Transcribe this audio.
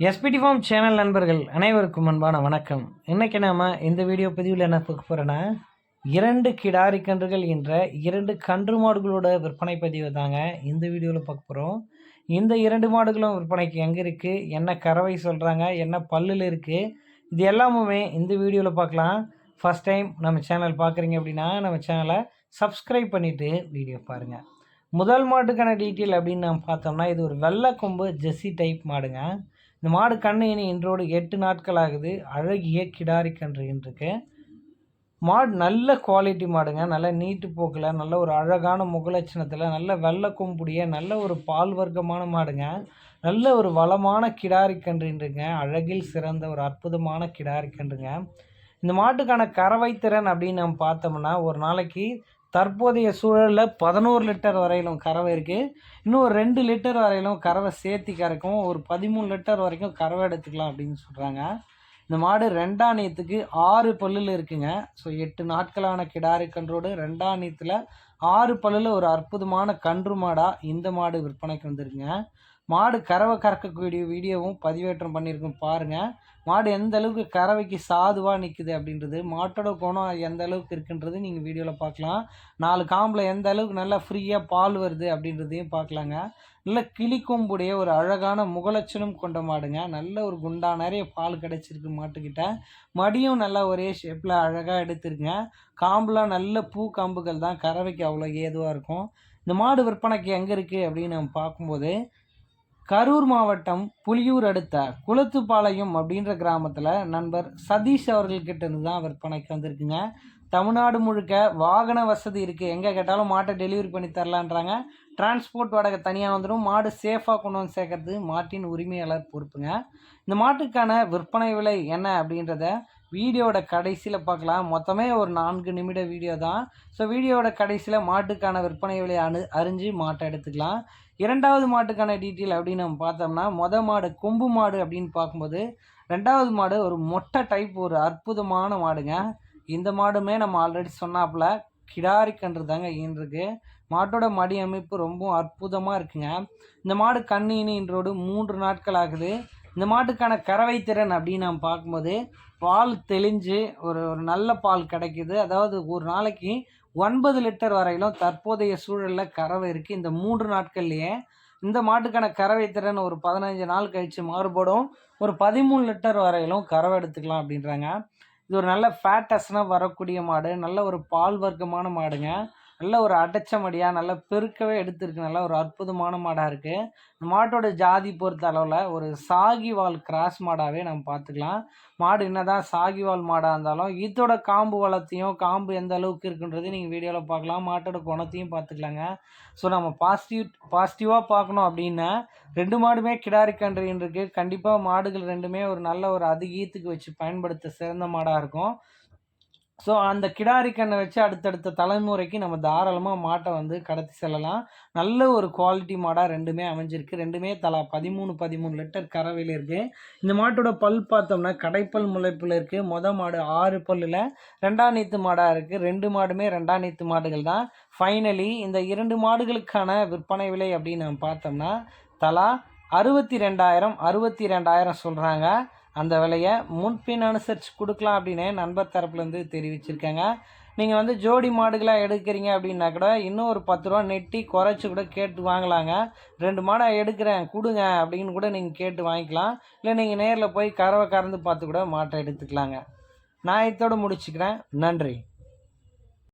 SPD form channel நண்பர்கள் அனைவருக்கும் அன்பான வணக்கம். இன்றைக்கி நாம் இந்த வீடியோ பதிவில் என்ன பார்க்க போகிறோன்னா இரண்டு கிடாரி கன்றுகள் என்ற இரண்டு கன்று மாடுகளோட விற்பனை பதிவு தாங்க இந்த வீடியோவில் பார்க்க போகிறோம் இந்த இரண்டு மாடுகளும் விற்பனைக்கு எங்கே இருக்குது என்ன கறவை சொல்கிறாங்க என்ன பல்லில் இருக்குது இது எல்லாமுமே இந்த வீடியோவில் பார்க்கலாம். ஃபஸ்ட் டைம் நம்ம சேனல் பார்க்குறீங்க அப்படின்னா நம்ம சேனலை சப்ஸ்கிரைப் பண்ணிவிட்டு வீடியோ பாருங்கள் முதல் மாட்டுக்கான டீட்டெயில் அப்படின்னு நம்ம பார்த்தோம்னா இது ஒரு வெள்ளை கொம்பு ஜெஸ்ஸி டைப் மாடுங்க. இந்த மாடு கண்ணு இன்றோடு எட்டு நாட்கள் ஆகுது அழகிய கிடாரி கன்று மாடு நல்ல குவாலிட்டி மாடுங்க. நல்ல நீட்டு போக்கில் நல்ல ஒரு அழகான முகலட்சணத்தில் நல்ல வெள்ளை கொம்புடைய நல்ல ஒரு பால் வர்க்கமான மாடுங்க. நல்ல ஒரு வளமான கிடாரி கன்றுன்றுங்க அழகில் சிறந்த ஒரு அற்புதமான கிடாரி கன்றுங்க. இந்த மாட்டுக்கான கறவை திறன் அப்படின்னு நம்ம பார்த்தோம்னா ஒரு நாளைக்கு தற்போதைய சூழலில் பதினோரு லிட்டர் வரையிலும் கறவை இருக்குது இன்னும் ஒரு ரெண்டு லிட்டர் வரையிலும் கறவை சேர்த்தி கறக்கும். ஒரு பதிமூணு லிட்டர் வரைக்கும் கறவை எடுத்துக்கலாம் அப்படின்னு சொல்கிறாங்க இந்த மாடு ரெண்டாணியத்துக்கு ஆறு பல்லில் இருக்குங்க. ஸோ எட்டு நாட்களான கிடாரி கன்றோடு ரெண்டாணியத்தில் ஆறு பல்லில் ஒரு அற்புதமான கன்று மாடாக இந்த மாடு விற்பனைக்கு வந்திருக்குங்க. மாடு கறவை கறக்கக்கூடிய வீடியோவும் பதிவேற்றம் பண்ணியிருக்கோம் பாருங்கள் மாடு எந்த அளவுக்கு கறவைக்கு சாதுவாக நிற்குது அப்படின்றது மாட்டோட குணம் எந்த அளவுக்கு இருக்குன்றது நீங்கள் வீடியோவில் பார்க்கலாம் நாலு காம்பில் எந்த அளவுக்கு நல்லா ஃப்ரீயாக பால் வருது அப்படின்றதையும் பார்க்கலாங்க நல்ல கிளிக்கொம்புடைய ஒரு அழகான முகலட்சணம் கொண்ட மாடுங்க. நல்ல ஒரு குண்டா நிறைய பால் கிடச்சிருக்கு மாட்டுக்கிட்ட. மடியும் நல்லா ஒரே ஷேப்பில் அழகாக எடுத்துருங்க. காம்புலாம் நல்ல பூ காம்புகள் தான். கறவைக்கு அவ்வளோ ஏதுவாக இருக்கும். இந்த மாடு விற்பனைக்கு எங்கே இருக்குது அப்படின்னு நம்ம பார்க்கும்போது கரூர் மாவட்டம் புலியூர் அடுத்த குளத்துப்பாளையம் அப்படின்ற கிராமத்தில் நண்பர் சதீஷ் அவர்கள்கிட்ட இருந்து தான் விற்பனைக்கு வந்திருக்குங்க. தமிழ்நாடு முழுக்க வாகன வசதி இருக்குது எங்கே கேட்டாலும் மாட்டை டெலிவரி பண்ணி தரலான்றாங்க. டிரான்ஸ்போர்ட் வாடகை தனியாக வந்துடும் மாடு சேஃபாக கொண்டு வந்து சேர்க்கறது மாட்டின் உரிமையாளர் பொறுப்புங்க. இந்த மாட்டுக்கான விற்பனை விலை என்ன அப்படின்றத வீடியோட கடைசியில் பார்க்கலாம். மொத்தமே ஒரு நான்கு நிமிட வீடியோ தான். ஸோ வீடியோட கடைசியில் மாட்டுக்கான விற்பனை விலை அணு அறிஞ்சு மாட்டை எடுத்துக்கலாம். இரண்டாவது மாட்டுக்கான டீட்டெயில் அப்படின்னு நம்ம பார்த்தோம்னா மொத மாடு கொம்பு மாடு அப்படின்னு பார்க்கும்போது ரெண்டாவது மாடு ஒரு மொட்டை டைப் ஒரு அற்புதமான மாடுங்க. இந்த மாடுமே நம்ம ஆல்ரெடி சொன்னாப்புல கிடாரி கன்று தாங்க ஈன்றிருக்கு மாட்டோட மடி அமைப்பு ரொம்ப அற்புதமாக இருக்குங்க. இந்த மாடு கண்ணீனி இன்றோடு மூன்று நாட்கள் ஆகுது. இந்த மாட்டுக்கான கறவை திறன் அப்படின்னு நம்ம பார்க்கும்போது பால் தெளிஞ்சு ஒரு ஒரு நல்ல பால் கிடைக்குது. அதாவது ஒரு நாளைக்கு ஒன்பது லிட்டர் வரையிலும் தற்போதைய சூழலில் கறவை இருக்குது இந்த மூன்று நாட்கள்லேயே இந்த மாட்டுக்கான கறவை திறன் ஒரு பதினஞ்சு நாள் கழித்து மாறுபடும். ஒரு பதிமூணு லிட்டர் வரையிலும் கறவை எடுத்துக்கலாம் அப்படின்றாங்க. இது ஒரு நல்ல ஃபேட்டஸ்னால் வரக்கூடிய மாடு. நல்ல ஒரு பால் வர்க்கமான மாடுங்க. நல்ல ஒரு அடைச்ச மடியாக நல்லா பெருக்கவே எடுத்திருக்கு. நல்ல ஒரு அற்புதமான மாடாக இருக்குது இந்த மாட்டோட ஜாதி பொறுத்த அளவில் ஒரு சாகிவால் கிராஸ் மாடாகவே நம்ம பார்த்துக்கலாம் மாடு என்ன தான் சாகிவால் மாடாக இருந்தாலும் இதோட காம்பு வளத்தையும் காம்பு எந்த அளவுக்கு இருக்குன்றது நீங்கள் வீடியோவில் பார்க்கலாம் மாட்டோட குணத்தையும் பார்த்துக்கலாங்க ஸோ நம்ம பாசிட்டிவ் பாசிட்டிவாக பார்க்கணும் அப்படின்னா ரெண்டு மாடுமே கிடாரி கன்றுன்னு இருக்குது கண்டிப்பாக மாடுகள் ரெண்டுமே ஒரு நல்ல ஒரு அதிகீத்துக்கு வச்சு பயன்படுத்த சிறந்த மாடாக இருக்கும். ஸோ அந்த கிடாரி கண்ணை வச்சு அடுத்தடுத்த தலைமுறைக்கு நம்ம தாராளமாக மாட்டை வந்து கடத்தி செல்லலாம். நல்ல ஒரு குவாலிட்டி மாடாக ரெண்டுமே அமைஞ்சிருக்கு. ரெண்டுமே தலா பதிமூணு பதிமூணு லிட்டர் கறவையில் இருக்குது இந்த மாட்டோட பல் பார்த்தோம்னா கடைப்பல் முளைப்பில் இருக்குது மொதல் மாடு ஆறு பல்லில் ரெண்டாம் நீத்து மாடாக இருக்குது ரெண்டு மாடுமே ரெண்டாம் நீத்து மாடுகள் தான். ஃபைனலி இந்த இரண்டு மாடுகளுக்கான விற்பனை விலை அப்படின்னு நம்ம பார்த்தோம்னா தலா அறுபத்தி ரெண்டாயிரம் அறுபத்தி ரெண்டாயிரம் சொல்கிறாங்க அந்த விலையை முன்பின் அனுசரித்து கொடுக்கலாம் அப்படின்னு நண்பர் தரப்புலேருந்து தெரிவிச்சிருக்காங்க. நீங்கள் வந்து ஜோடி மாடுகளாக எடுக்கிறீங்க அப்படின்னா கூட இன்னும் ஒரு பத்து ரூபா நெட்டி குறைச்சி கூட கேட்டு வாங்கலாங்க. ரெண்டு மாடை எடுக்கிறேன் கொடுங்க அப்படின்னு கூட நீங்கள் கேட்டு வாங்கிக்கலாம். இல்லை நீங்கள் நேரில் போய் கறவை கறந்து பார்த்து கூட மாட்டை எடுத்துக்கலாங்க. நான் இதோடு முடிச்சுக்கிறேன். நன்றி.